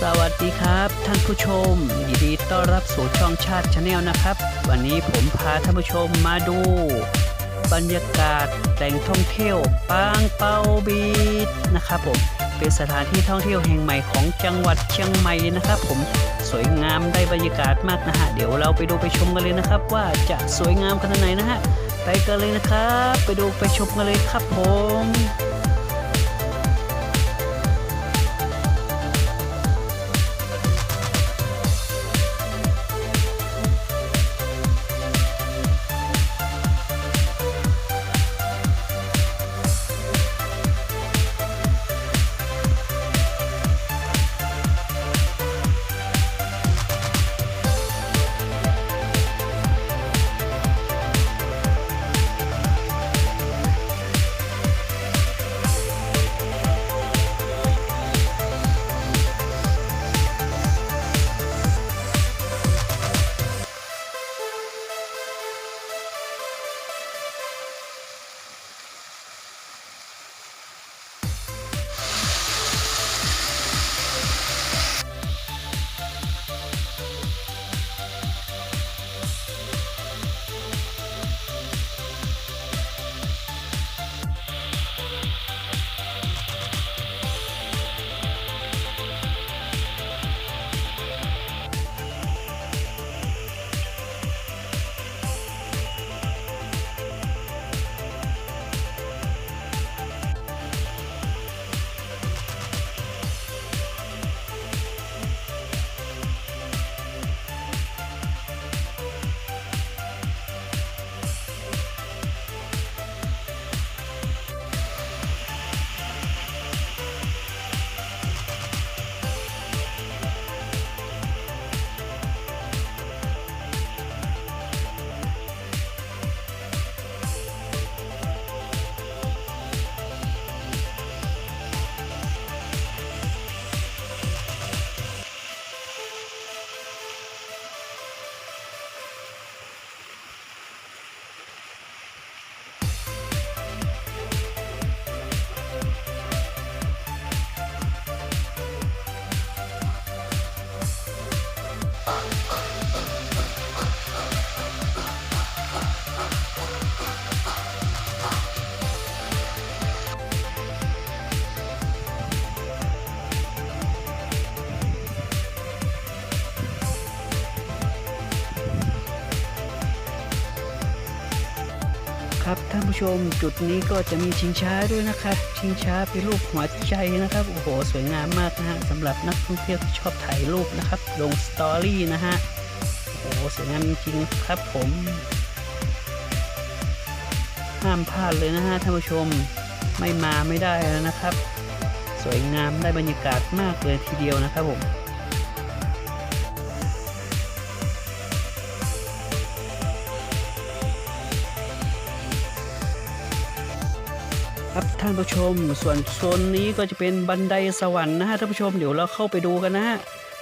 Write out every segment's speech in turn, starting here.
สวัสดีครับท่านผู้ชม ยินดีต้อนรับสู่ช่องชาติชาแนลนะครับ วันนี้ผมพาท่านผู้ชมมาดู บรรยากาศแหล่งท่องเที่ยวปางเปาบีดนะครับผมเป็นสถานที่ท่องเที่ยวแห่งใหม่ของจังหวัดเชียงใหม่นะครับ ผมสวยงามได้บรรยากาศมากนะฮะเดี๋ยวเราไปดูไปชมกันเลยนะครับ ว่าจะสวยงามขนาดไหนนะฮะไปกันเลยนะครับ ไปดูไปชมกันเลยครับผม ผู้ชมจุดนี้ก็จะมีชิงช้าด้วยนะครับชิงช้าเป็นรูปหัวใจนะครับโอ้โหสวยงามมากนะฮะสำหรับนักท่องเที่ยวที่ชอบถ่ายรูปนะครับ ลงสตอรี่นะฮะโอ้โหสวยงามจริงครับผมห้ามพลาดเลยนะฮะท่านผู้ชมไม่มาไม่ได้แล้วนะครับ สวยงามได้บรรยากาศมากเลยทีเดียวนะครับผม ครับท่านผู้ชมส่วนโซนนี้ก็จะเป็นบันไดสวรรค์นะฮะท่านผู้ชมเดี๋ยวเราเข้าไปดูกันนะฮะ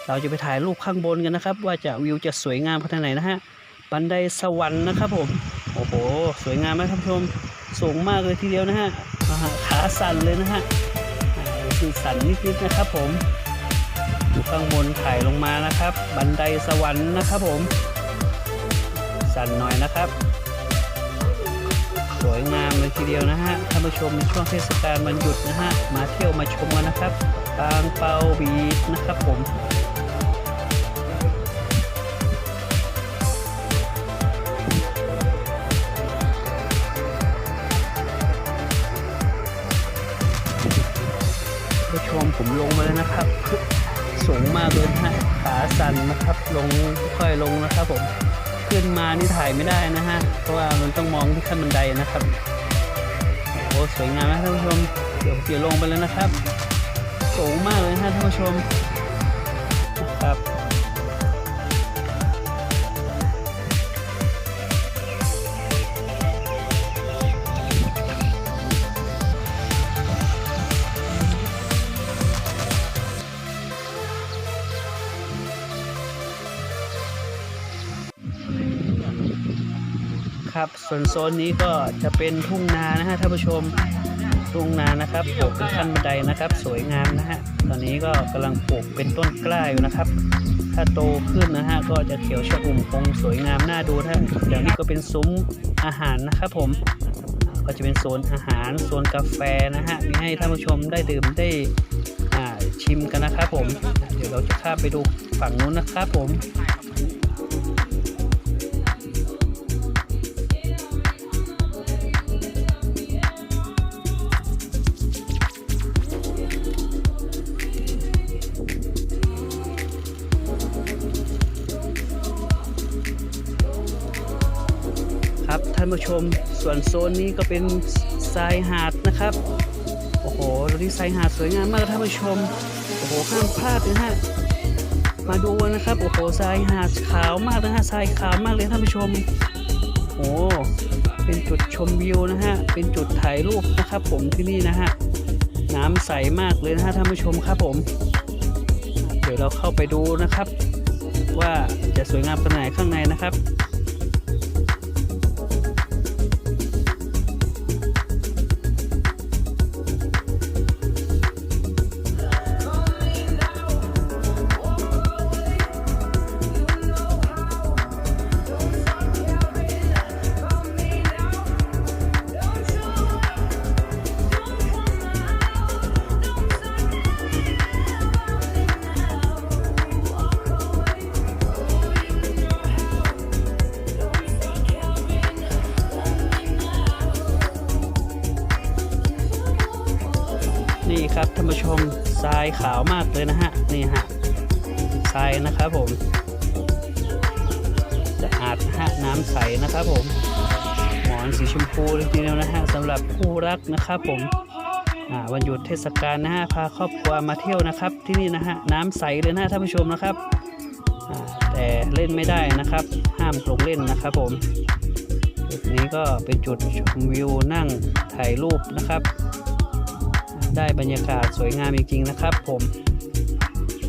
เราจะไปถ่ายรูปข้างบนกันนะครับ ว่าจะวิวจะสวยงามขนาดไหนนะฮะบันไดสวรรค์นะครับผมโอ้โหสวยงามไหมท่านผู้ชมสูงมากเลยทีเดียวนะฮะขาสั่นเลยนะฮะคือสั่นนิดๆนะครับผมอยู่ข้างบนถ่ายลงมานะครับ บันไดสวรรค์นะครับผม สั่นหน่อยนะครับ สวยงามเลยทีเดียวนะฮะท่านผู้ชมในช่วงเทศกาลวันหยุดนะฮะมาเที่ยวมาชมกันนะครับปางเปาบีดนะครับผมผู้ชมผมลงมาแล้วนะครับ สูงมากเลยฮะขาสั่นนะครับ ลงค่อยลงนะครับผม ขึ้นมานี่ถ่ายไม่ได้นะฮะ เพราะว่ามันต้องมองที่ขั้นบันไดนะครับ โอ้สวยงามนะท่านผู้ชม เดี๋ยวเดี๋ยวลงไปแล้วนะครับ สูงมากเลยนะฮะท่านผู้ชม ครับ ส่วนโซนนี้ก็จะเป็นทุ่งนานะฮะท่านผู้ชมทุ่งนานะครับปลูกเป็นขั้นบันไดนะครับ สวยงามนะฮะตอนนี้ก็กำลังปลูกเป็นต้นกล้าอยู่นะครับ ถ้าโตขึ้นนะฮะก็จะเขียวชอุ่มคงสวยงามน่าดูนะฮะเดี๋ยวนี้ก็เป็นซุ้มอาหารนะครับผมก็จะเป็นโซนอาหารโซนกาแฟนะฮะมีให้ท่านผู้ชมได้ดื่มได้ชิมกันนะครับผม เดี๋ยวเราจะข้ามไปดูฝั่งนู้นนะครับผมานผู้ชม ส่วนโซนนี้ก็เป็นทรายหาดนะครับ โอ้โหตรงนี้ทรายหาดสวยงามมากท่านผู้ชม โอ้โหห้ามพลาดเลยฮะ มาดูนะครับ โอ้โหทรายหาดขาวมากนะฮะ ทรายขาวมากเลยท่านผู้ชม โอ้เป็นจุดชมวิวนะฮะ เป็นจุดถ่ายรูปนะครับ ผมที่นี่นะฮะ น้ำใสมากเลยนะฮะท่านผู้ชมครับผม เดี๋ยวเราเข้าไปดูนะครับ ว่าจะสวยงามขนาดไหนข้างในนะครับ ขาวมากเลยนะฮะ นี่ฮะทรายนะครับผมสะอาดนะฮะน้ำใสนะครับผม หมอนสีชมพูเลยทีเดียวนะฮะสำหรับคู่รักนะครับผมวันหยุดเทศกาลนะฮะพาครอบครัวมาเที่ยวนะครับ ที่นี่นะฮะน้ำใสเลยนะท่านผู้ชมนะครับแต่เล่นไม่ได้นะครับ ห้ามลงเล่นนะครับผมจุดนี้ก็เป็นจุดชมวิวนั่งถ่ายรูปนะครับ ได้บรรยากาศสวยงามจริงๆนะครับ ผม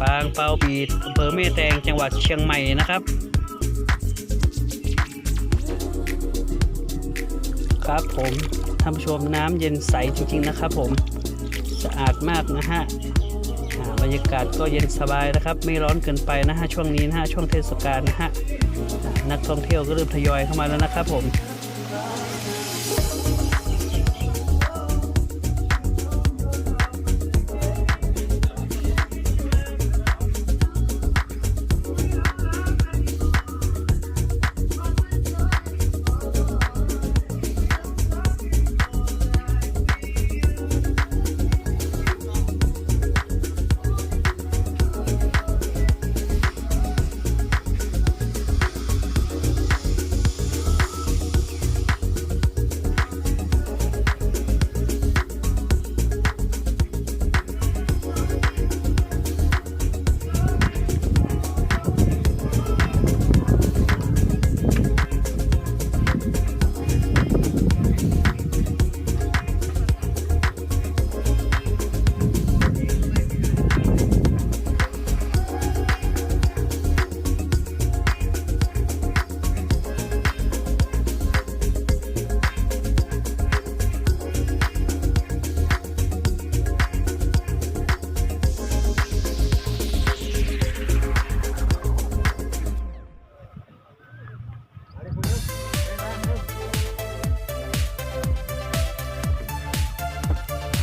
ปางเปาปีดอำเภอแม่แตงจังหวัดเชียงใหม่นะครับ ครับผมท่านผู้ชมน้ำเย็นใสจริงๆนะครับ ผมสะอาดมากนะฮะอ่าบรรยากาศก็เย็นสบายนะครับ ไม่ร้อนเกินไปนะฮะช่วงนี้นะฮะช่วงเทศกาลนะฮะนักท่องเที่ยวก็เริ่มทยอยเข้ามาแล้วนะครับผม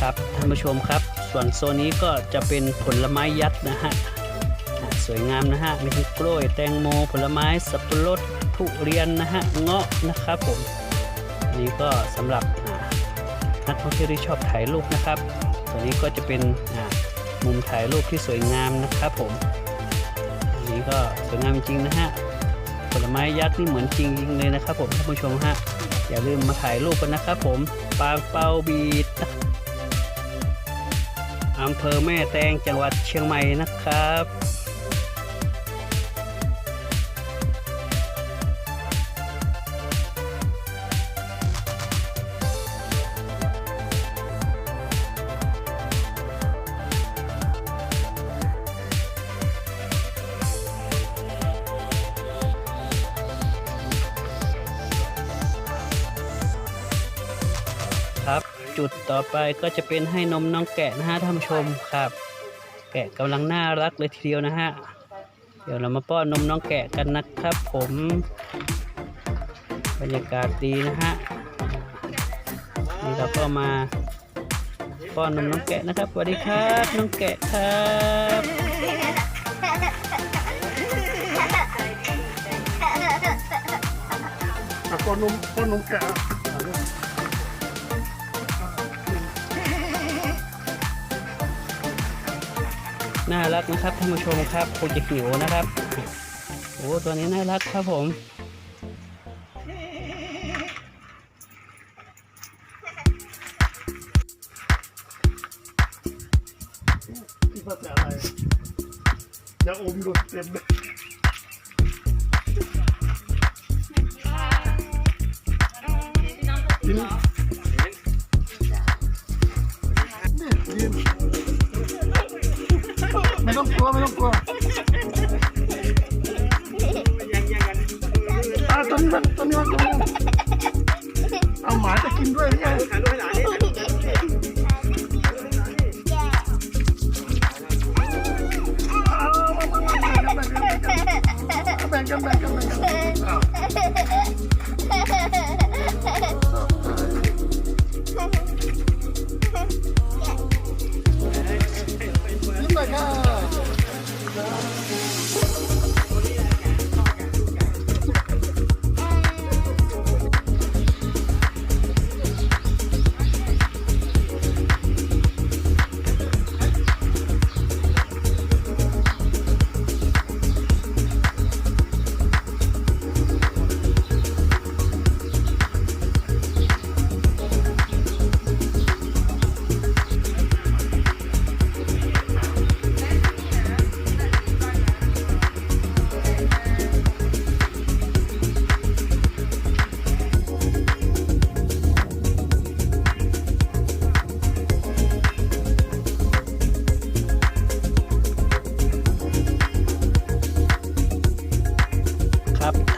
ครับท่านผู้ชมครับ ส่วนโซนนี้ก็จะเป็นผลไม้ยัดนะฮะสวยงามนะฮะมีทั้งกล้วยแตงโมผลไม้สับปะรดทุเรียนนะฮะเงาะนะครับผมนนี้ก็สำหรับนักท่องเที่ยวที่ชอบถ่ายรูปนะครับตัวนี้ก็จะเป็นมุมถ่ายรูปที่สวยงามนะครับผมนนี้ก็สวยงามจริงๆนะฮะผลไม้ยักษ์นี่เหมือนจริงๆเลยนะครับผมท่านผู้ชมฮะอย่าลืมมาถ่ายรูปกันนะครับผมปางเปาบีด อำเภอแม่แตงจังหวัดเชียงใหม่นะครับ จุดต่อไปก็จะเป็นให้นมน้องแกะนะฮะท่านผู้ชมครับ แกะกำลังน่ารักเลยทีเดียวนะฮะเดี๋ยวเรามาป้อนนมน้องแกะกันนะครับผมบรรยากาศดีนะฮะนี่เราก็มาป้อนนมน้องแกะนะครับสวัสดีครับน้องแกะครับอะก้อนนมก้อนนมแกะ น่ารักนะครับท่านผู้ชมครับคงจะหิวนะครับโอ้ตัวนี้น่ารักครับผมที่ภาษาอะไรยาอมดูดเต็มเลยกินนี่กินไม่ ต้องกลัวไม่ต้องกลัวอะตอนนี้มันตอนนี้มันตอนนี้มันเอาหมาจะกินด้วยหรือไงเอามามามาแบ่งกันแบ่งกันแบ่งกันแบ่งกันแบ่งกันแบ่งกัน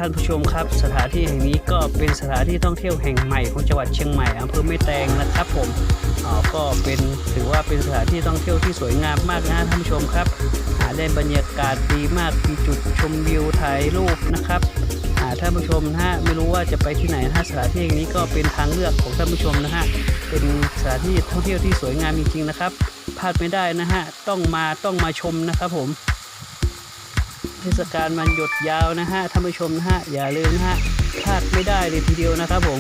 านผู้ชมครับ สถานที่แห่งนี้ก็เป็นสถานที่ท่องเที่ยวแห่งใหม่ของจังหวัดเชียงใหม่อำเภอแม่แตงนะครับผมก็เป็นถือว่าเป็นสถานที่ท่องเที่ยวที่สวยงามมากนะท่านผู้ชมครับหาได้บรรยากาศดีมากมีจุดชมวิวถ่ายรูปนะครับอ่าท่านผู้ชมนะฮะไม่รู้ว่าจะไปที่ไหนนะฮะสถานที่แห่งนี้ก็เป็นทางเลือกของท่านผู้ชมนะฮะเป็นสถานที่ท่องเที่ยวที่สวยงามจริงๆนะครับพลาดไม่ได้นะฮะต้องมาต้องมาชมนะครับผม เทศกาลมันหยดยาวนะฮะท่านผู้ชมนะฮะอย่าลืมนะฮะพลาดไม่ได้เลยทีเดียวนะครับผม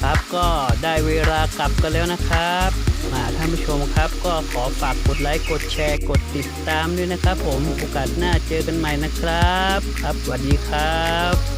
ครับก็ได้เวลากลับกันแล้วนะครับมาท่านผู้ชมครับก็ขอฝากกดไลค์กดแชร์กดติดตามด้วยนะครับผมโอกาสหน้าเจอกันใหม่นะครับ ครับสวัสดีครับ